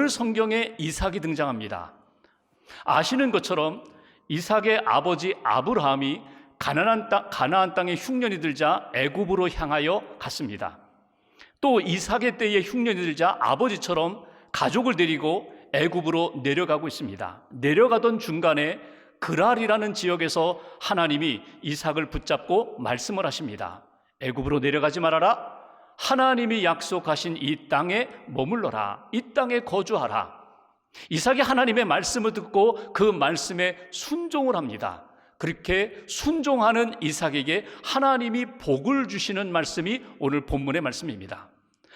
오늘 성경에 이삭이 등장합니다. 아시는 것처럼 이삭의 아버지 아브라함이 가나안 땅 가나안 땅에 흉년이 들자 애굽으로 향하여 갔습니다. 또 이삭의 때에 흉년이 들자 아버지처럼 가족을 데리고 애굽으로 내려가고 있습니다. 내려가던 중간에 그랄이라는 지역에서 하나님이 이삭을 붙잡고 말씀을 하십니다. 애굽으로 내려가지 말아라. 하나님이 약속하신 이 땅에 머물러라. 이 땅에 거주하라. 이삭이 하나님의 말씀을 듣고 그 말씀에 순종을 합니다. 그렇게 순종하는 이삭에게 하나님이 복을 주시는 말씀이 오늘 본문의 말씀입니다.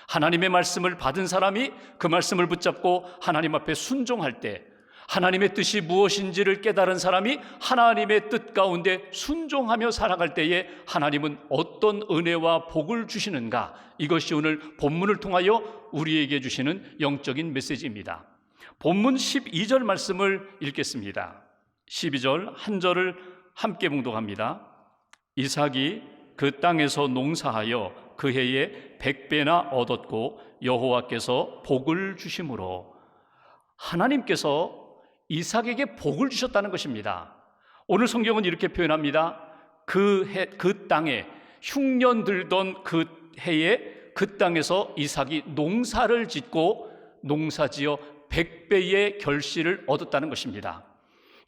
하나님의 말씀을 받은 사람이 그 말씀을 붙잡고 하나님 앞에 순종할 때 하나님의 뜻이 무엇인지를 깨달은 사람이 하나님의 뜻 가운데 순종하며 살아갈 때에 하나님은 어떤 은혜와 복을 주시는가 이것이 오늘 본문을 통하여 우리에게 주시는 영적인 메시지입니다. 본문 12절 말씀을 읽겠습니다. 12절 한 절을 함께 봉독합니다. 이삭이 그 땅에서 농사하여 그 해에 백배나 얻었고 여호와께서 복을 주심으로 하나님께서 이삭에게 복을 주셨다는 것입니다. 오늘 성경은 이렇게 표현합니다. 그 해, 그 땅에 흉년 들던 그 해에 그 땅에서 이삭이 농사를 짓고 농사지어 백배의 결실을 얻었다는 것입니다.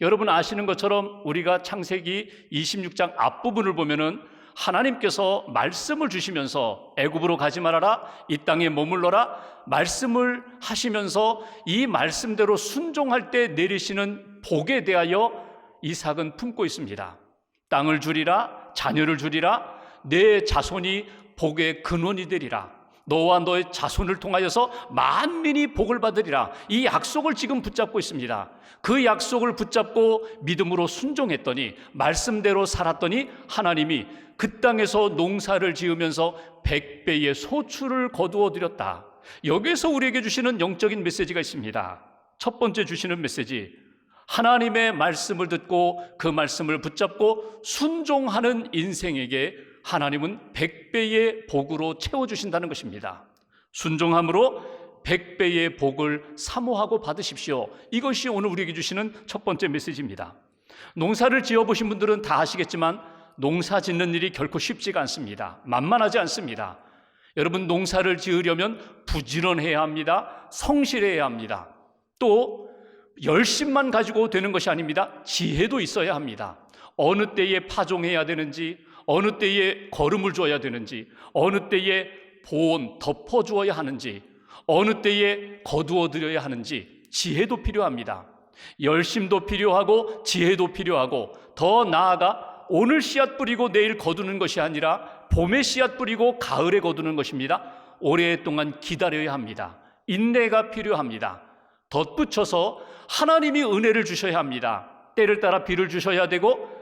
여러분 아시는 것처럼 우리가 창세기 26장 앞부분을 보면은 하나님께서 말씀을 주시면서 애굽으로 가지 말아라 이 땅에 머물러라 말씀을 하시면서 이 말씀대로 순종할 때 내리시는 복에 대하여 이삭은 품고 있습니다. 땅을 주리라 자녀를 주리라 내 자손이 복의 근원이 되리라 너와 너의 자손을 통하여서 만민이 복을 받으리라. 이 약속을 지금 붙잡고 있습니다. 그 약속을 붙잡고 믿음으로 순종했더니 말씀대로 살았더니 하나님이 그 땅에서 농사를 지으면서 백배의 소출을 거두어 드렸다. 여기에서 우리에게 주시는 영적인 메시지가 있습니다. 첫 번째 주시는 메시지. 하나님의 말씀을 듣고 그 말씀을 붙잡고 순종하는 인생에게 하나님은 백배의 복으로 채워주신다는 것입니다. 순종함으로 백배의 복을 사모하고 받으십시오. 이것이 오늘 우리에게 주시는 첫 번째 메시지입니다. 농사를 지어보신 분들은 다 아시겠지만 농사 짓는 일이 결코 쉽지가 않습니다. 만만하지 않습니다. 여러분, 농사를 지으려면 부지런해야 합니다. 성실해야 합니다. 또, 열심만 가지고 되는 것이 아닙니다. 지혜도 있어야 합니다. 어느 때에 파종해야 되는지, 어느 때에 거름을 줘야 되는지, 어느 때에 보온, 덮어 주어야 하는지, 어느 때에 거두어 드려야 하는지 지혜도 필요합니다. 열심도 필요하고 지혜도 필요하고 더 나아가 오늘 씨앗 뿌리고 내일 거두는 것이 아니라 봄에 씨앗 뿌리고 가을에 거두는 것입니다. 오랫동안 기다려야 합니다. 인내가 필요합니다. 덧붙여서 하나님이 은혜를 주셔야 합니다. 때를 따라 비를 주셔야 되고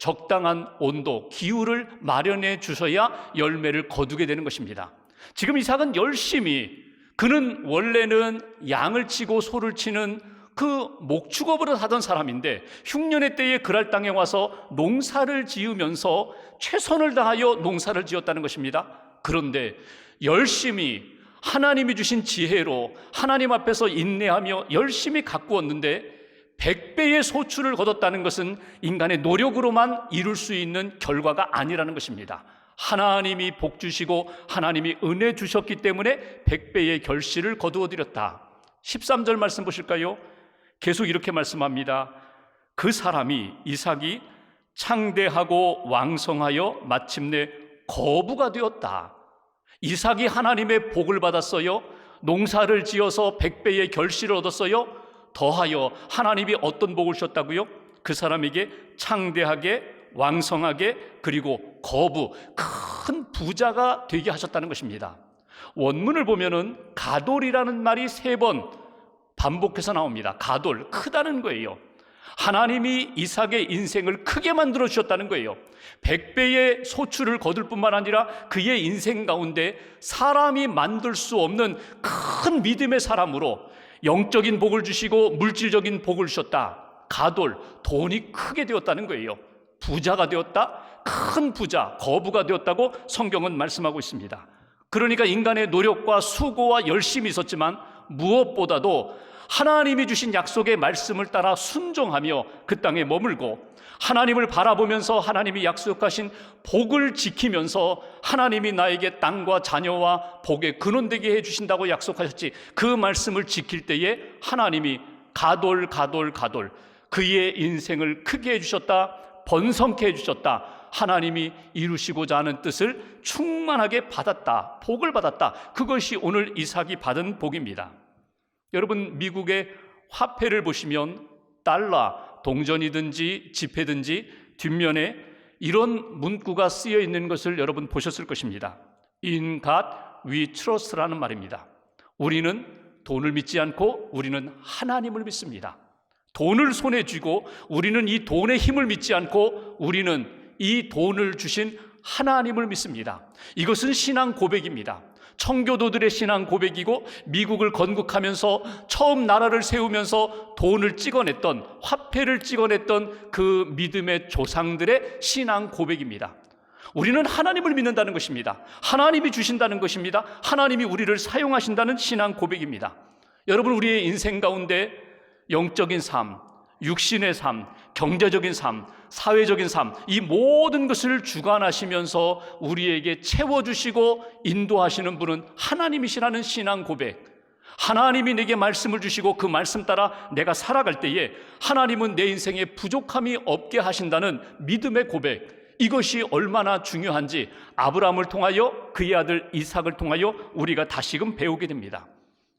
적당한 온도, 기후를 마련해 주셔야 열매를 거두게 되는 것입니다. 지금 이삭은 열심히 그는 원래는 양을 치고 소를 치는 그 목축업으로 하던 사람인데 흉년의 때에 그랄 땅에 와서 농사를 지으면서 최선을 다하여 농사를 지었다는 것입니다. 그런데 열심히 하나님이 주신 지혜로 하나님 앞에서 인내하며 열심히 가꾸었는데 백배의 소출을 거뒀다는 것은 인간의 노력으로만 이룰 수 있는 결과가 아니라는 것입니다. 하나님이 복 주시고 하나님이 은혜 주셨기 때문에 백배의 결실을 거두어 드렸다. 13절 말씀 보실까요? 계속 이렇게 말씀합니다. 그 사람이 이삭이 창대하고 왕성하여 마침내 거부가 되었다. 이삭이 하나님의 복을 받았어요. 농사를 지어서 백배의 결실을 얻었어요. 더하여 하나님이 어떤 복을 주셨다고요? 그 사람에게 창대하게 왕성하게 그리고 거부 큰 부자가 되게 하셨다는 것입니다. 원문을 보면은 가돌이라는 말이 세 번 반복해서 나옵니다. 가돌 크다는 거예요. 하나님이 이삭의 인생을 크게 만들어 주셨다는 거예요. 백배의 소출을 거둘 뿐만 아니라 그의 인생 가운데 사람이 만들 수 없는 큰 믿음의 사람으로 영적인 복을 주시고 물질적인 복을 주셨다. 가돌, 돈이 크게 되었다는 거예요. 부자가 되었다? 큰 부자, 거부가 되었다고 성경은 말씀하고 있습니다. 그러니까 인간의 노력과 수고와 열심이 있었지만 무엇보다도 하나님이 주신 약속의 말씀을 따라 순종하며 그 땅에 머물고 하나님을 바라보면서 하나님이 약속하신 복을 지키면서 하나님이 나에게 땅과 자녀와 복의 근원되게 해 주신다고 약속하셨지 그 말씀을 지킬 때에 하나님이 가돌 가돌 가돌 그의 인생을 크게 해 주셨다 번성케 해 주셨다 하나님이 이루시고자 하는 뜻을 충만하게 받았다 복을 받았다. 그것이 오늘 이삭이 받은 복입니다. 여러분 미국의 화폐를 보시면 달러 동전이든지 지폐든지 뒷면에 이런 문구가 쓰여 있는 것을 여러분 보셨을 것입니다. In God we trust라는 말입니다. 우리는 돈을 믿지 않고 우리는 하나님을 믿습니다. 돈을 손에 쥐고 우리는 이 돈의 힘을 믿지 않고 우리는 이 돈을 주신 하나님을 믿습니다. 이것은 신앙 고백입니다. 청교도들의 신앙 고백이고 미국을 건국하면서 처음 나라를 세우면서 돈을 찍어냈던 화폐를 찍어냈던 그 믿음의 조상들의 신앙 고백입니다. 우리는 하나님을 믿는다는 것입니다. 하나님이 주신다는 것입니다. 하나님이 우리를 사용하신다는 신앙 고백입니다. 여러분 우리의 인생 가운데 영적인 삶, 육신의 삶, 경제적인 삶, 사회적인 삶, 이 모든 것을 주관하시면서 우리에게 채워주시고 인도하시는 분은 하나님이시라는 신앙 고백. 하나님이 내게 말씀을 주시고 그 말씀 따라 내가 살아갈 때에 하나님은 내 인생에 부족함이 없게 하신다는 믿음의 고백. 이것이 얼마나 중요한지 아브라함을 통하여 그의 아들 이삭을 통하여 우리가 다시금 배우게 됩니다.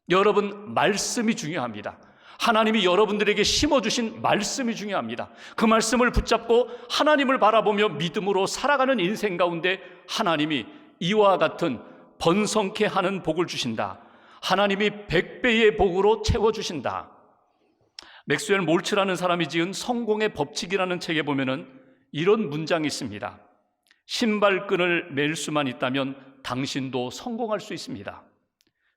여러분, 말씀이 중요합니다. 하나님이 여러분들에게 심어주신 말씀이 중요합니다. 그 말씀을 붙잡고 하나님을 바라보며 믿음으로 살아가는 인생 가운데 하나님이 이와 같은 번성케 하는 복을 주신다. 하나님이 백배의 복으로 채워주신다. 맥스웰 몰츠라는 사람이 지은 성공의 법칙이라는 책에 보면은 이런 문장이 있습니다. 신발끈을 맬 수만 있다면 당신도 성공할 수 있습니다.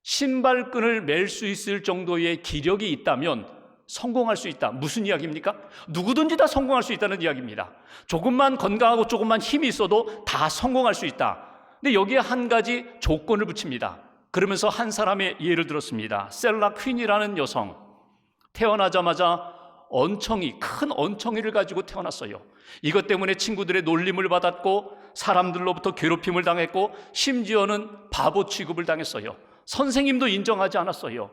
신발끈을 맬 수 있을 정도의 기력이 있다면 성공할 수 있다. 무슨 이야기입니까? 누구든지 다 성공할 수 있다는 이야기입니다. 조금만 건강하고 조금만 힘이 있어도 다 성공할 수 있다. 근데 여기에 한 가지 조건을 붙입니다. 그러면서 한 사람의 예를 들었습니다. 셀라 퀸이라는 여성. 태어나자마자 언청이, 큰 언청이를 가지고 태어났어요. 이것 때문에 친구들의 놀림을 받았고, 사람들로부터 괴롭힘을 당했고, 심지어는 바보 취급을 당했어요. 선생님도 인정하지 않았어요.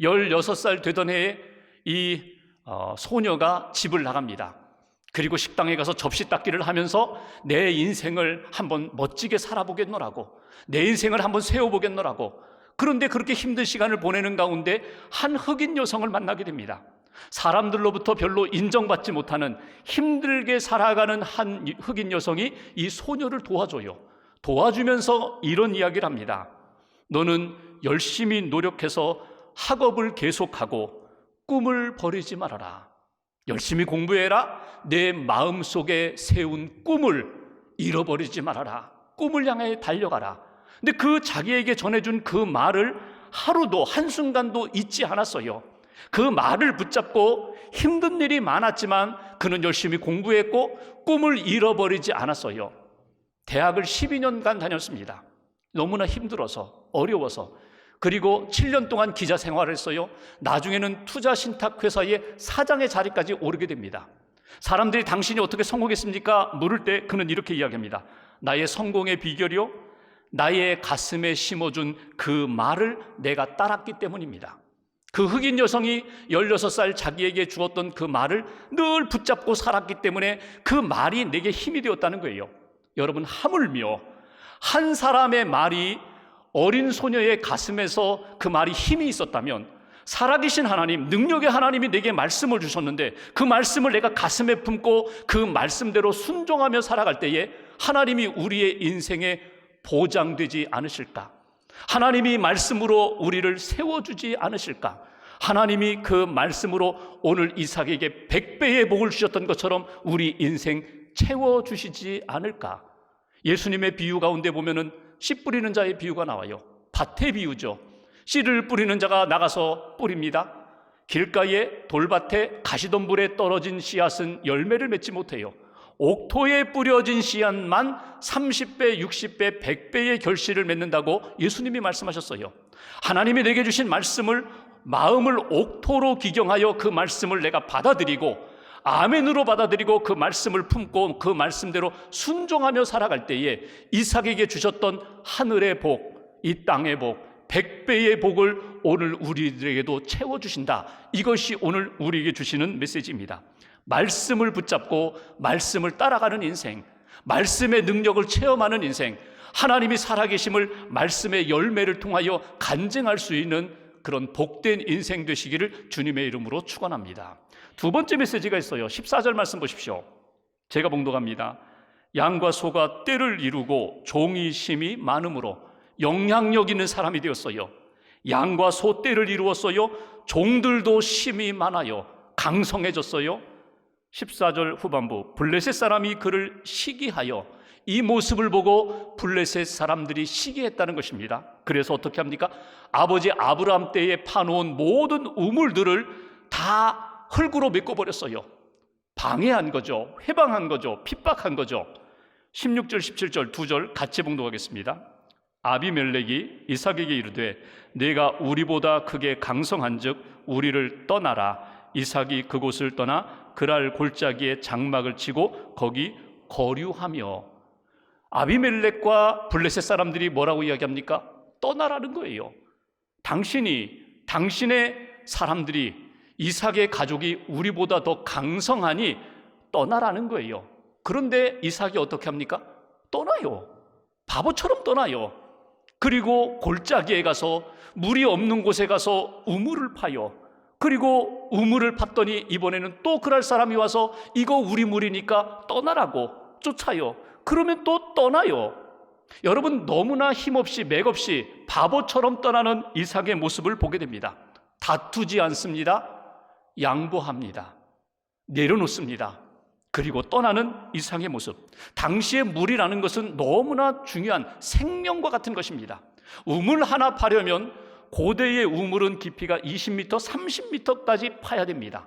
16살 되던 해에 이 어, 소녀가 집을 나갑니다. 그리고 식당에 가서 접시 닦기를 하면서 내 인생을 한번 멋지게 살아보겠노라고, 내 인생을 한번 세워보겠노라고. 그런데 그렇게 힘든 시간을 보내는 가운데 한 흑인 여성을 만나게 됩니다. 사람들로부터 별로 인정받지 못하는 힘들게 살아가는 한 흑인 여성이 이 소녀를 도와줘요. 도와주면서 이런 이야기를 합니다. 너는 열심히 노력해서 학업을 계속하고 꿈을 버리지 말아라. 열심히 공부해라. 내 마음 속에 세운 꿈을 잃어버리지 말아라. 꿈을 향해 달려가라. 근데 그 자기에게 전해준 그 말을 하루도 한순간도 잊지 않았어요. 그 말을 붙잡고 힘든 일이 많았지만 그는 열심히 공부했고 꿈을 잃어버리지 않았어요. 대학을 12년간 다녔습니다. 너무나 힘들어서 어려워서 그리고 7년 동안 기자 생활을 했어요. 나중에는 투자 신탁 회사의 사장의 자리까지 오르게 됩니다. 사람들이 당신이 어떻게 성공했습니까? 물을 때 그는 이렇게 이야기합니다. 나의 성공의 비결이요. 나의 가슴에 심어준 그 말을 내가 따랐기 때문입니다. 그 흑인 여성이 16살 자기에게 주었던 그 말을 늘 붙잡고 살았기 때문에 그 말이 내게 힘이 되었다는 거예요. 여러분, 하물며 한 사람의 말이 어린 소녀의 가슴에서 그 말이 힘이 있었다면 살아계신 하나님, 능력의 하나님이 내게 말씀을 주셨는데 그 말씀을 내가 가슴에 품고 그 말씀대로 순종하며 살아갈 때에 하나님이 우리의 인생에 보장되지 않으실까? 하나님이 말씀으로 우리를 세워주지 않으실까? 하나님이 그 말씀으로 오늘 이삭에게 백배의 복을 주셨던 것처럼 우리 인생 채워주시지 않을까? 예수님의 비유 가운데 보면은 씨 뿌리는 자의 비유가 나와요. 밭의 비유죠. 씨를 뿌리는 자가 나가서 뿌립니다. 길가에 돌밭에 가시덤불에 떨어진 씨앗은 열매를 맺지 못해요. 옥토에 뿌려진 씨앗만 30배, 60배, 100배의 결실을 맺는다고 예수님이 말씀하셨어요. 하나님이 내게 주신 말씀을 마음을 옥토로 기경하여 그 말씀을 내가 받아들이고 아멘으로 받아들이고 그 말씀을 품고 그 말씀대로 순종하며 살아갈 때에 이삭에게 주셨던 하늘의 복, 이 땅의 복, 백배의 복을 오늘 우리들에게도 채워주신다. 이것이 오늘 우리에게 주시는 메시지입니다. 말씀을 붙잡고 말씀을 따라가는 인생, 말씀의 능력을 체험하는 인생, 하나님이 살아계심을 말씀의 열매를 통하여 간증할 수 있는 그런 복된 인생 되시기를 주님의 이름으로 축원합니다. 두 번째 메시지가 있어요. 14절 말씀 보십시오. 제가 봉독합니다. 양과 소가 때를 이루고 종이 심이 많음으로 영향력 있는 사람이 되었어요. 양과 소 때를 이루었어요. 종들도 심이 많아요. 강성해졌어요. 14절 후반부 블레셋 사람이 그를 시기하여 이 모습을 보고 블레셋 사람들이 시기했다는 것입니다. 그래서 어떻게 합니까? 아버지 아브라함 때에 파놓은 모든 우물들을 다 흙으로 메꿔버렸어요. 방해한 거죠. 해방한 거죠. 핍박한 거죠. 16절, 17절 두절 같이 봉독하겠습니다. 아비멜렉이 이삭에게 이르되 내가 우리보다 크게 강성한즉 우리를 떠나라. 이삭이 그곳을 떠나 그랄 골짜기에 장막을 치고 거기 거류하며 아비멜렉과 블레셋 사람들이 뭐라고 이야기합니까? 떠나라는 거예요. 당신이 당신의 사람들이 이삭의 가족이 우리보다 더 강성하니 떠나라는 거예요. 그런데 이삭이 어떻게 합니까? 떠나요. 바보처럼 떠나요. 그리고 골짜기에 가서 물이 없는 곳에 가서 우물을 파요. 그리고 우물을 팠더니 이번에는 또 그럴 사람이 와서 이거 우리 물이니까 떠나라고 쫓아요. 그러면 또 떠나요. 여러분 너무나 힘없이 맥없이 바보처럼 떠나는 이삭의 모습을 보게 됩니다. 다투지 않습니다. 양보합니다. 내려놓습니다. 그리고 떠나는 이상의 모습. 당시의 물이라는 것은 너무나 중요한 생명과 같은 것입니다. 우물 하나 파려면 고대의 우물은 깊이가 20m, 30m까지 파야 됩니다.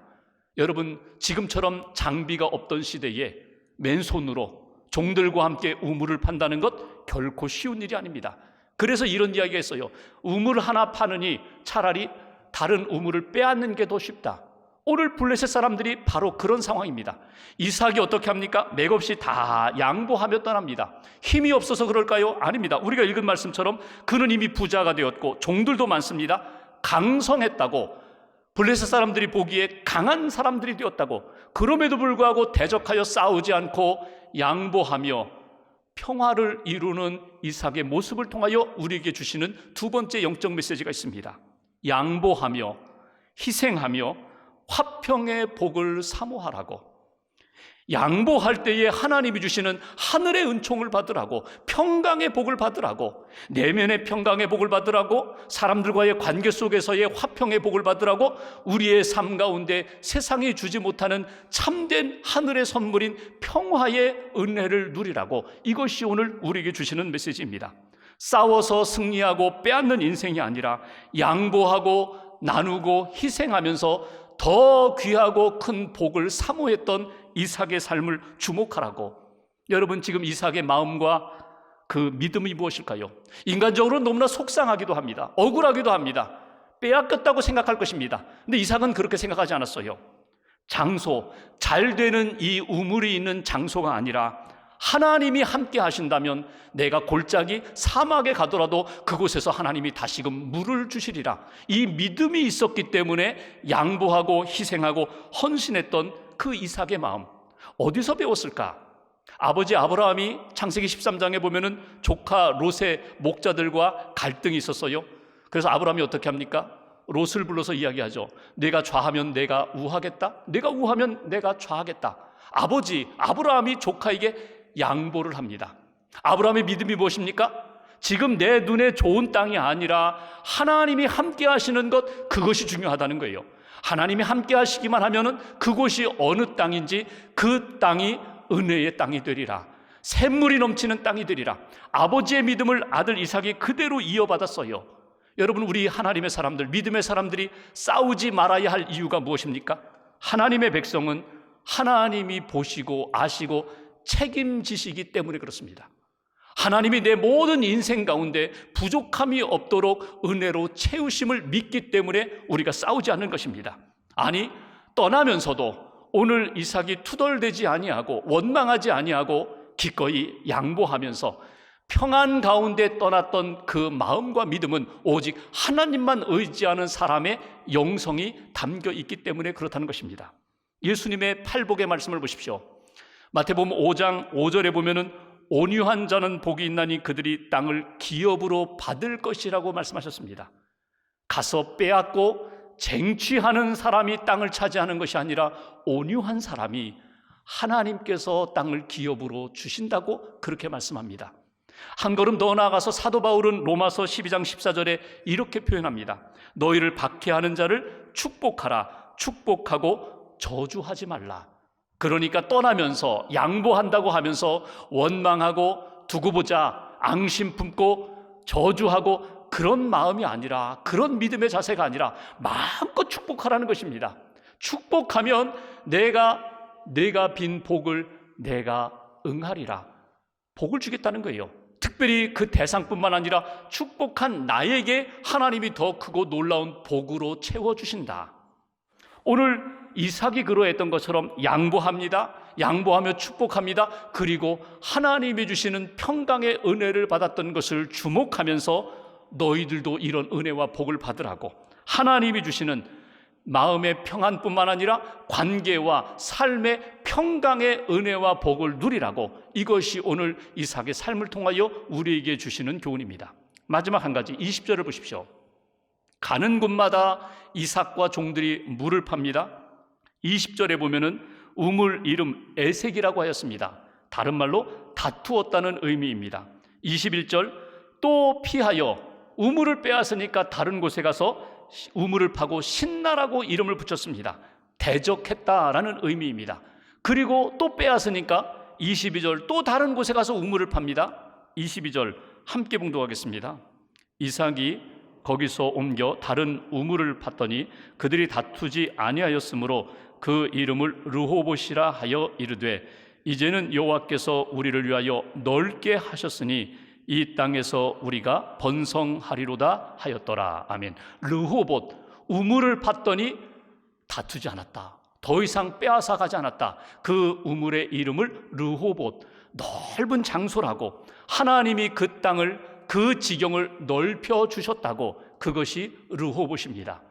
여러분, 지금처럼 장비가 없던 시대에 맨손으로 종들과 함께 우물을 판다는 것 결코 쉬운 일이 아닙니다. 그래서 이런 이야기가 있어요. 우물 하나 파느니 차라리 다른 우물을 빼앗는 게 더 쉽다. 오늘 블레셋 사람들이 바로 그런 상황입니다. 이삭이 어떻게 합니까? 맥없이 다 양보하며 떠납니다. 힘이 없어서 그럴까요? 아닙니다. 우리가 읽은 말씀처럼 그는 이미 부자가 되었고 종들도 많습니다. 강성했다고 블레셋 사람들이 보기에 강한 사람들이 되었다고 그럼에도 불구하고 대적하여 싸우지 않고 양보하며 평화를 이루는 이삭의 모습을 통하여 우리에게 주시는 두 번째 영적 메시지가 있습니다. 양보하며 희생하며 화평의 복을 사모하라고 양보할 때에 하나님이 주시는 하늘의 은총을 받으라고 평강의 복을 받으라고 내면의 평강의 복을 받으라고 사람들과의 관계 속에서의 화평의 복을 받으라고 우리의 삶 가운데 세상이 주지 못하는 참된 하늘의 선물인 평화의 은혜를 누리라고 이것이 오늘 우리에게 주시는 메시지입니다. 싸워서 승리하고 빼앗는 인생이 아니라 양보하고 나누고 희생하면서 더 귀하고 큰 복을 사모했던 이삭의 삶을 주목하라고. 여러분 지금 이삭의 마음과 그 믿음이 무엇일까요? 인간적으로 너무나 속상하기도 합니다. 억울하기도 합니다. 빼앗겼다고 생각할 것입니다. 근데 이삭은 그렇게 생각하지 않았어요. 장소, 잘 되는 이 우물이 있는 장소가 아니라 하나님이 함께 하신다면 내가 골짜기 사막에 가더라도 그곳에서 하나님이 다시금 물을 주시리라. 이 믿음이 있었기 때문에 양보하고 희생하고 헌신했던 그 이삭의 마음. 어디서 배웠을까? 아버지 아브라함이 창세기 13장에 보면은 조카 롯의 목자들과 갈등이 있었어요. 그래서 아브라함이 어떻게 합니까? 롯을 불러서 이야기하죠. 내가 좌하면 내가 우하겠다. 내가 우하면 내가 좌하겠다. 아버지 아브라함이 조카에게 양보를 합니다. 아브라함의 믿음이 무엇입니까? 지금 내 눈에 좋은 땅이 아니라 하나님이 함께 하시는 것 그것이 중요하다는 거예요. 하나님이 함께 하시기만 하면은 그곳이 어느 땅인지 그 땅이 은혜의 땅이 되리라. 샘물이 넘치는 땅이 되리라. 아버지의 믿음을 아들 이삭이 그대로 이어받았어요. 여러분 우리 하나님의 사람들, 믿음의 사람들이 싸우지 말아야 할 이유가 무엇입니까? 하나님의 백성은 하나님이 보시고 아시고 책임지시기 때문에 그렇습니다. 하나님이 내 모든 인생 가운데 부족함이 없도록 은혜로 채우심을 믿기 때문에 우리가 싸우지 않는 것입니다. 아니 떠나면서도 오늘 이삭이 투덜대지 아니하고 원망하지 아니하고 기꺼이 양보하면서 평안 가운데 떠났던 그 마음과 믿음은 오직 하나님만 의지하는 사람의 영성이 담겨 있기 때문에 그렇다는 것입니다. 예수님의 팔복의 말씀을 보십시오. 마태복음 5장 5절에 보면은 온유한 자는 복이 있나니 그들이 땅을 기업으로 받을 것이라고 말씀하셨습니다. 가서 빼앗고 쟁취하는 사람이 땅을 차지하는 것이 아니라 온유한 사람이 하나님께서 땅을 기업으로 주신다고 그렇게 말씀합니다. 한 걸음 더 나아가서 사도 바울은 로마서 12장 14절에 이렇게 표현합니다. 너희를 박해하는 자를 축복하라. 축복하고 저주하지 말라. 그러니까 떠나면서 양보한다고 하면서 원망하고 두고 보자 앙심 품고 저주하고 그런 마음이 아니라 그런 믿음의 자세가 아니라 마음껏 축복하라는 것입니다. 축복하면 내가 내가 빈 복을 내가 응하리라. 복을 주겠다는 거예요. 특별히 그 대상뿐만 아니라 축복한 나에게 하나님이 더 크고 놀라운 복으로 채워 주신다. 오늘 이삭이 그러했던 것처럼 양보합니다. 양보하며 축복합니다. 그리고 하나님이 주시는 평강의 은혜를 받았던 것을 주목하면서 너희들도 이런 은혜와 복을 받으라고 하나님이 주시는 마음의 평안뿐만 아니라 관계와 삶의 평강의 은혜와 복을 누리라고 이것이 오늘 이삭의 삶을 통하여 우리에게 주시는 교훈입니다. 마지막 한 가지 20절을 보십시오. 가는 곳마다 이삭과 종들이 물을 팝니다. 20절에 보면은 우물 이름 에색이라고 하였습니다. 다른 말로 다투었다는 의미입니다. 21절 또 피하여 우물을 빼앗으니까 다른 곳에 가서 우물을 파고 신나라고 이름을 붙였습니다. 대적했다라는 의미입니다. 그리고 또 빼앗으니까 22절 또 다른 곳에 가서 우물을 팝니다. 22절 함께 봉독하겠습니다. 이삭이 거기서 옮겨 다른 우물을 팠더니 그들이 다투지 아니하였으므로 그 이름을 르호봇이라 하여 이르되 이제는 여호와께서 우리를 위하여 넓게 하셨으니 이 땅에서 우리가 번성하리로다 하였더라. 아멘. 르호봇 우물을 팠더니 다투지 않았다. 더 이상 빼앗아 가지 않았다. 그 우물의 이름을 르호봇 넓은 장소라고 하나님이 그 땅을 그 지경을 넓혀 주셨다고 그것이 르호봇입니다.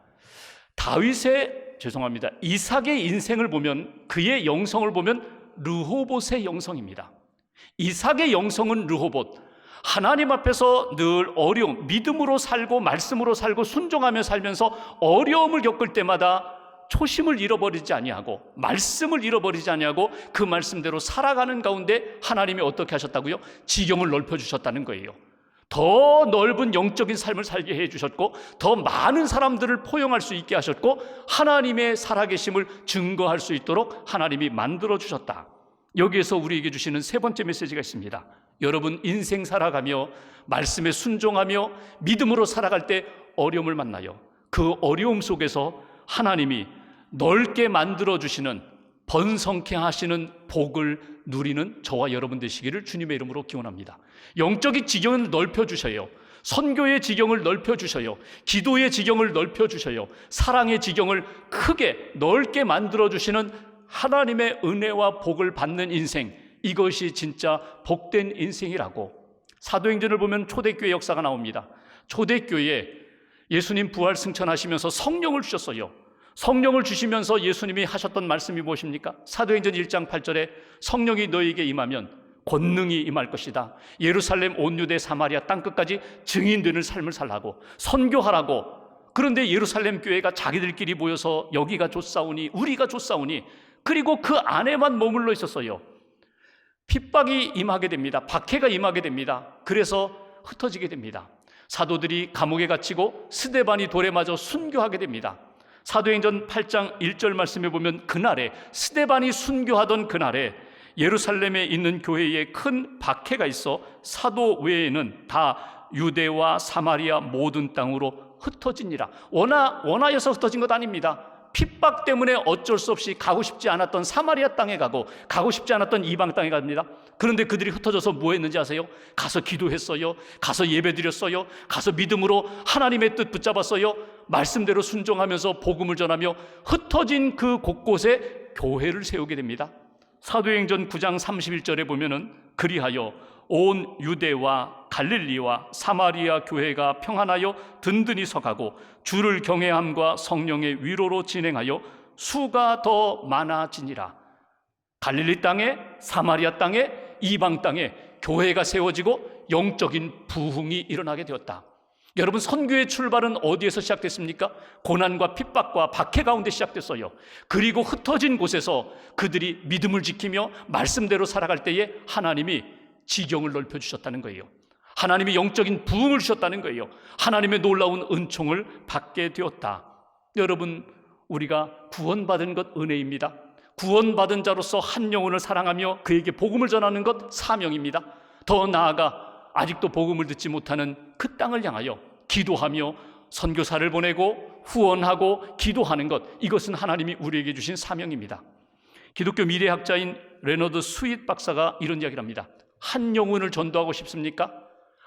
다윗의 죄송합니다. 이삭의 인생을 보면 그의 영성을 보면 르호봇의 영성입니다. 이삭의 영성은 르호봇. 하나님 앞에서 늘 어려움, 믿음으로 살고 말씀으로 살고 순종하며 살면서 어려움을 겪을 때마다 초심을 잃어버리지 아니하고 말씀을 잃어버리지 아니하고 그 말씀대로 살아가는 가운데 하나님이 어떻게 하셨다고요? 지경을 넓혀 주셨다는 거예요. 더 넓은 영적인 삶을 살게 해 주셨고 더 많은 사람들을 포용할 수 있게 하셨고 하나님의 살아계심을 증거할 수 있도록 하나님이 만들어 주셨다. 여기에서 우리에게 주시는 세 번째 메시지가 있습니다. 여러분 인생 살아가며 말씀에 순종하며 믿음으로 살아갈 때 어려움을 만나요. 그 어려움 속에서 하나님이 넓게 만들어 주시는 번성케 하시는 복을 누리는 저와 여러분 되시기를 주님의 이름으로 기원합니다. 영적인 지경을 넓혀 주셔요. 선교의 지경을 넓혀 주셔요. 기도의 지경을 넓혀 주셔요. 사랑의 지경을 크게 넓게 만들어 주시는 하나님의 은혜와 복을 받는 인생 이것이 진짜 복된 인생이라고 사도행전을 보면 초대교회 역사가 나옵니다. 초대교회에 예수님 부활 승천하시면서 성령을 주셨어요. 성령을 주시면서 예수님이 하셨던 말씀이 무엇입니까? 사도행전 1장 8절에 성령이 너에게 임하면 권능이 임할 것이다. 예루살렘 온 유대 사마리아 땅 끝까지 증인되는 삶을 살라고 선교하라고. 그런데 예루살렘 교회가 자기들끼리 모여서 여기가 좋사오니 우리가 좋사오니 그리고 그 안에만 머물러 있었어요. 핍박이 임하게 됩니다. 박해가 임하게 됩니다. 그래서 흩어지게 됩니다. 사도들이 감옥에 갇히고 스데반이 돌에 맞아 순교하게 됩니다. 사도행전 8장 1절 말씀에 보면 그날에 스데반이 순교하던 그날에 예루살렘에 있는 교회에 큰 박해가 있어 사도 외에는 다 유대와 사마리아 모든 땅으로 흩어지니라. 원하 원하여서 흩어진 것 아닙니다. 핍박 때문에 어쩔 수 없이 가고 싶지 않았던 사마리아 땅에 가고 가고 싶지 않았던 이방 땅에 갑니다. 그런데 그들이 흩어져서 뭐 했는지 아세요? 가서 기도했어요. 가서 예배드렸어요. 가서 믿음으로 하나님의 뜻 붙잡았어요. 말씀대로 순종하면서 복음을 전하며 흩어진 그 곳곳에 교회를 세우게 됩니다. 사도행전 9장 31절에 보면은 그리하여 온 유대와 갈릴리와 사마리아 교회가 평안하여 든든히 서가고 주를 경외함과 성령의 위로로 진행하여 수가 더 많아지니라. 갈릴리 땅에 사마리아 땅에 이방 땅에 교회가 세워지고 영적인 부흥이 일어나게 되었다. 여러분 선교의 출발은 어디에서 시작됐습니까? 고난과 핍박과 박해 가운데 시작됐어요. 그리고 흩어진 곳에서 그들이 믿음을 지키며 말씀대로 살아갈 때에 하나님이 지경을 넓혀 주셨다는 거예요. 하나님이 영적인 부흥을 주셨다는 거예요. 하나님의 놀라운 은총을 받게 되었다. 여러분, 우리가 구원받은 것 은혜입니다. 구원받은 자로서 한 영혼을 사랑하며 그에게 복음을 전하는 것 사명입니다. 더 나아가 아직도 복음을 듣지 못하는 그 땅을 향하여 기도하며 선교사를 보내고 후원하고 기도하는 것 이것은 하나님이 우리에게 주신 사명입니다. 기독교 미래학자인 레너드 스윗 박사가 이런 이야기를 합니다. 한 영혼을 전도하고 싶습니까?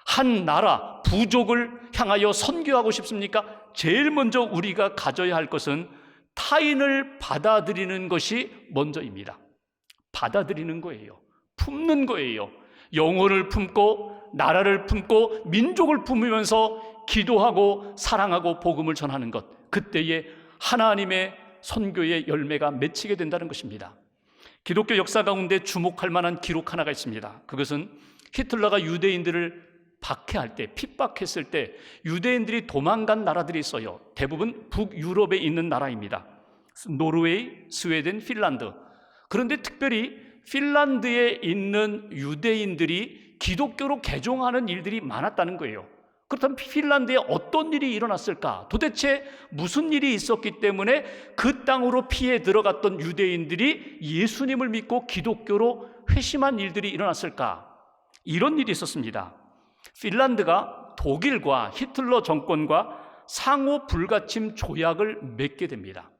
한 나라, 부족을 향하여 선교하고 싶습니까? 제일 먼저 우리가 가져야 할 것은 타인을 받아들이는 것이 먼저입니다. 받아들이는 거예요. 품는 거예요. 영혼을 품고 나라를 품고 민족을 품으면서 기도하고 사랑하고 복음을 전하는 것. 그때에 하나님의 선교의 열매가 맺히게 된다는 것입니다. 기독교 역사 가운데 주목할 만한 기록 하나가 있습니다. 그것은 히틀러가 유대인들을 박해할 때, 핍박했을 때 유대인들이 도망간 나라들이 있어요. 대부분 북유럽에 있는 나라입니다. 노르웨이, 스웨덴, 핀란드. 그런데 특별히 핀란드에 있는 유대인들이 기독교로 개종하는 일들이 많았다는 거예요. 그렇다면 핀란드에 어떤 일이 일어났을까? 도대체 무슨 일이 있었기 때문에 그 땅으로 피해 들어갔던 유대인들이 예수님을 믿고 기독교로 회심한 일들이 일어났을까? 이런 일이 있었습니다. 핀란드가 독일과 히틀러 정권과 상호 불가침 조약을 맺게 됩니다.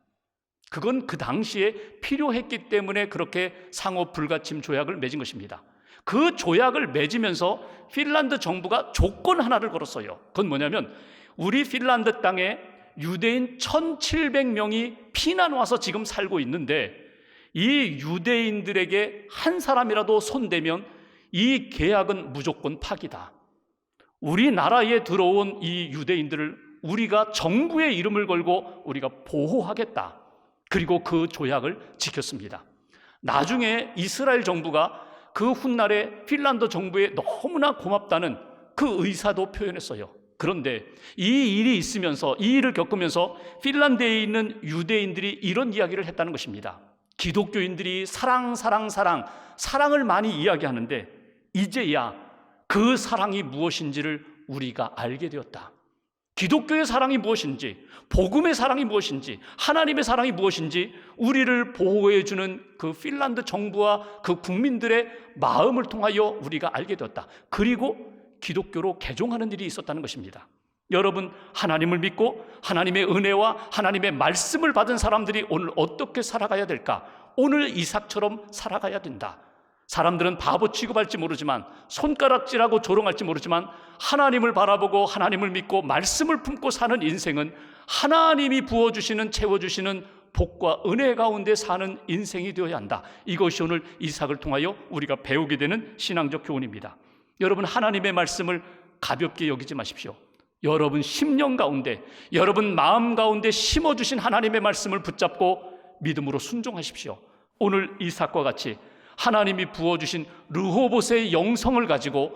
그건 그 당시에 필요했기 때문에 그렇게 상호 불가침 조약을 맺은 것입니다. 그 조약을 맺으면서 핀란드 정부가 조건 하나를 걸었어요. 그건 뭐냐면 우리 핀란드 땅에 유대인 1,700명이 피난 와서 지금 살고 있는데 이 유대인들에게 한 사람이라도 손대면 이 계약은 무조건 파기다. 우리나라에 들어온 이 유대인들을 우리가 정부의 이름을 걸고 우리가 보호하겠다. 그리고 그 조약을 지켰습니다. 나중에 이스라엘 정부가 그 훗날에 핀란드 정부에 너무나 고맙다는 그 의사도 표현했어요. 그런데 이 일이 있으면서 이 일을 겪으면서 핀란드에 있는 유대인들이 이런 이야기를 했다는 것입니다. 기독교인들이 사랑, 사랑, 사랑, 사랑을 많이 이야기하는데 이제야 그 사랑이 무엇인지를 우리가 알게 되었다. 기독교의 사랑이 무엇인지, 복음의 사랑이 무엇인지, 하나님의 사랑이 무엇인지 우리를 보호해 주는 그 핀란드 정부와 그 국민들의 마음을 통하여 우리가 알게 되었다. 그리고 기독교로 개종하는 일이 있었다는 것입니다. 여러분, 하나님을 믿고 하나님의 은혜와 하나님의 말씀을 받은 사람들이 오늘 어떻게 살아가야 될까? 오늘 이삭처럼 살아가야 된다. 사람들은 바보 취급할지 모르지만 손가락질하고 조롱할지 모르지만 하나님을 바라보고 하나님을 믿고 말씀을 품고 사는 인생은 하나님이 부어주시는 채워주시는 복과 은혜 가운데 사는 인생이 되어야 한다. 이것이 오늘 이삭을 통하여 우리가 배우게 되는 신앙적 교훈입니다. 여러분 하나님의 말씀을 가볍게 여기지 마십시오. 여러분 심령 가운데 여러분 마음 가운데 심어 주신 하나님의 말씀을 붙잡고 믿음으로 순종하십시오. 오늘 이삭과 같이 하나님이 부어 주신 르호봇의 영성을 가지고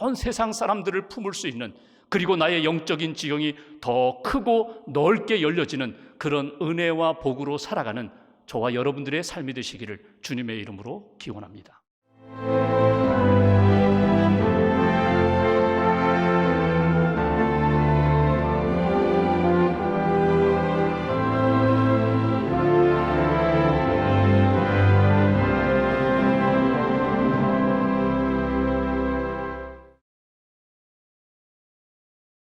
온 세상 사람들을 품을 수 있는 그리고 나의 영적인 지경이 더 크고 넓게 열려지는 그런 은혜와 복으로 살아가는 저와 여러분들의 삶이 되시기를 주님의 이름으로 기원합니다.